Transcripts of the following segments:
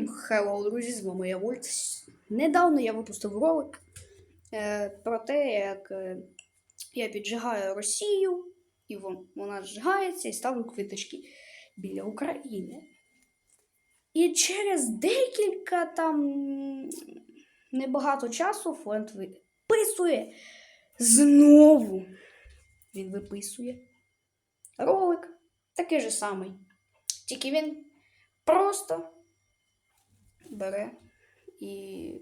Всім хеллоу, друзі, з вами я Вольт. Недавно я випустив ролик е, про те, як е, я піджигаю Росію, і вон- вона зжигається і ставлю квиточки біля України. І через декілька там небагато часу Фленд виписує знову. Він виписує ролик такий же самий. Тільки він просто бере і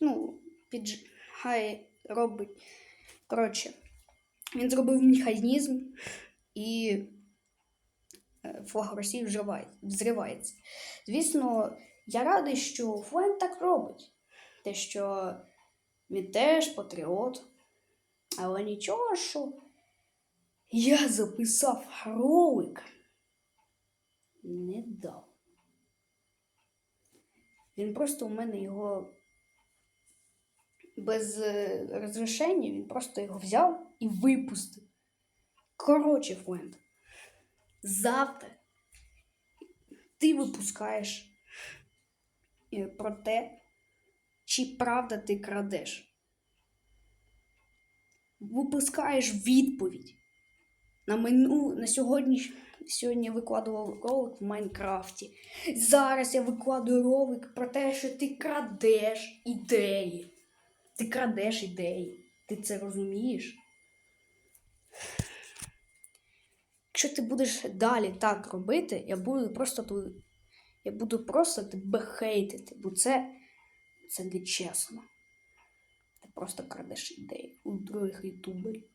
ну, піджигає, робить. Коротше, він зробив механізм і е, флаг Росії взриває- взривається. Звісно, я радий, що Флен так робить. Те, що він теж патріот. Але нічого, що я записав ролик не дав. Він просто у мене його без е, розрішення, він просто його взяв і випустив. Коротше, Фленд, завтра ти випускаєш е, про те, чи правда ти крадеш. Випускаєш відповідь на мину на сьогодні. Сьогодні викладував ролик в Майнкрафті. Зараз я викладую ролик про те, що ти крадеш ідеї. Ти крадеш ідеї. Ти це розумієш? Якщо ти будеш далі так робити, я буду просто ту- я буду просто тебе хейтити, бо це, це не чесно. Ти просто крадеш ідеї у других ютуберів.